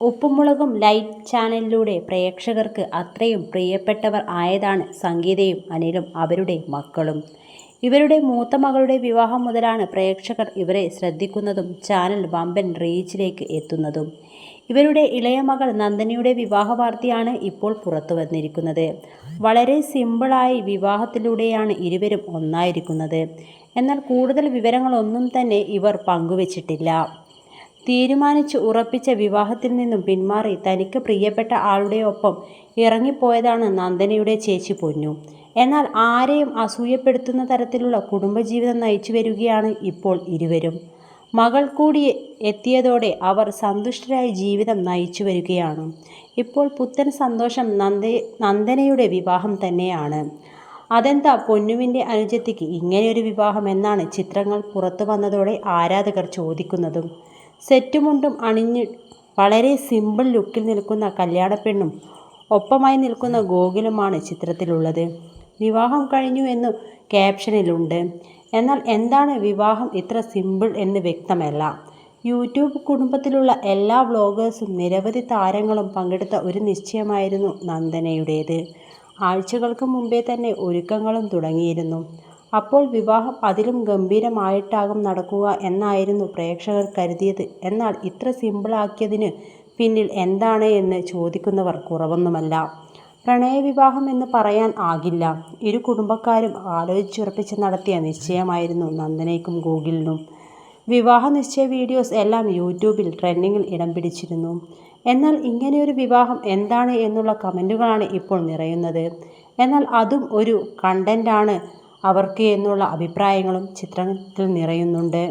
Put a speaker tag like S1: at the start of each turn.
S1: ഉപ്പുമുളകും light ചാനലിലൂടെ പ്രേക്ഷകർക്ക് അത്രയും പ്രിയപ്പെട്ടവർ ആയതാണ് സംഗീതയും അനിലും അവരുടെ മക്കളും. ഇവരുടെ മൂത്ത മകളുടെ വിവാഹം മുതലാണ് പ്രേക്ഷകർ ഇവരെ ശ്രദ്ധിക്കുന്നതും ചാനൽ വമ്പൻ റീച്ചിലേക്ക് എത്തുന്നതും. ഇവരുടെ ഇളയ മകൾ നന്ദനിയുടെ വിവാഹ വാർത്തയാണ് ഇപ്പോൾ പുറത്തു വന്നിരിക്കുന്നത് വളരെ സിമ്പിളായി വിവാഹത്തിലൂടെയാണ് ഇരുവരും ഒന്നായിരിക്കുന്നത്. എന്നാൽ കൂടുതൽ വിവരങ്ങളൊന്നും തന്നെ ഇവർ പങ്കുവച്ചിട്ടില്ല. തീരുമാനിച്ച് ഉറപ്പിച്ച വിവാഹത്തിൽ നിന്നും പിന്മാറി തനിക്ക് പ്രിയപ്പെട്ട ആളുടെ ഒപ്പം ഇറങ്ങിപ്പോയതാണ് നന്ദനയുടെ ചേച്ചി പൊന്നു. എന്നാൽ ആരെയും അസൂയപ്പെടുത്തുന്ന തരത്തിലുള്ള കുടുംബജീവിതം നയിച്ചു വരികയാണ് ഇപ്പോൾ ഇരുവരും. മകൾ കൂടി എത്തിയതോടെ അവർ സന്തുഷ്ടരായി ജീവിതം നയിച്ചു വരികയാണ് ഇപ്പോൾ പുത്തൻ സന്തോഷം നന്ദ നന്ദനയുടെ വിവാഹം തന്നെയാണ്. അതെന്താ പൊന്നുവിന്റെ അനുജത്തിക്ക് ഇങ്ങനെയൊരു വിവാഹം എന്നാണ് ചിത്രങ്ങൾ പുറത്തു വന്നതോടെ ആരാധകർ ചോദിക്കുന്നതും. സെറ്റും മുണ്ടും അണിഞ്ഞ് വളരെ സിമ്പിൾ ലുക്കിൽ നിൽക്കുന്ന കല്യാണപ്പെണ്ണും ഒപ്പമായി നിൽക്കുന്ന ഗോകുലുമാണ് ചിത്രത്തിലുള്ളത്. വിവാഹം കഴിഞ്ഞു എന്ന് ക്യാപ്ഷനിലുണ്ട്. എന്നാൽ എന്താണ് വിവാഹം ഇത്ര സിമ്പിൾ എന്ന് വ്യക്തമല്ല. യൂട്യൂബ് കുടുംബത്തിലുള്ള എല്ലാ വ്ളോഗേഴ്സും നിരവധി താരങ്ങളും പങ്കെടുത്ത ഒരു നിശ്ചയമായിരുന്നു നന്ദനയുടേത്. ആഴ്ചകൾക്ക് മുമ്പേ തന്നെ ഒരുക്കങ്ങളും തുടങ്ങിയിരുന്നു. അപ്പോൾ വിവാഹം അതിലും ഗംഭീരമായിട്ടാകും നടക്കുക എന്നായിരുന്നു പ്രേക്ഷകർ കരുതിയത്. എന്നാൽ ഇത്ര സിമ്പിളാക്കിയതിന് പിന്നിൽ എന്താണ് എന്ന് ചോദിക്കുന്നവർ കുറവൊന്നുമല്ല. പ്രണയവിവാഹം എന്ന് പറയാൻ ആകില്ല. ഇരു കുടുംബക്കാരും ആലോചിച്ചുറപ്പിച്ച് നടത്തിയ നിശ്ചയമായിരുന്നു നന്ദനയ്ക്കും ഗൂഗിളിനും വിവാഹ നിശ്ചയ വീഡിയോസ് എല്ലാം യൂട്യൂബിൽ ട്രെൻഡിങ്ങിൽ ഇടം പിടിച്ചിരുന്നു. എന്നാൽ ഇങ്ങനെയൊരു വിവാഹം എന്താണ് എന്നുള്ള കമന്റുകളാണ് ഇപ്പോൾ നിറയുന്നത്. എന്നാൽ അതും ഒരു കണ്ടന്റാണ് അവർക്ക് എന്നുള്ള അഭിപ്രായങ്ങളും ചിത്രത്തിൽ നിറയുന്നുണ്ട്.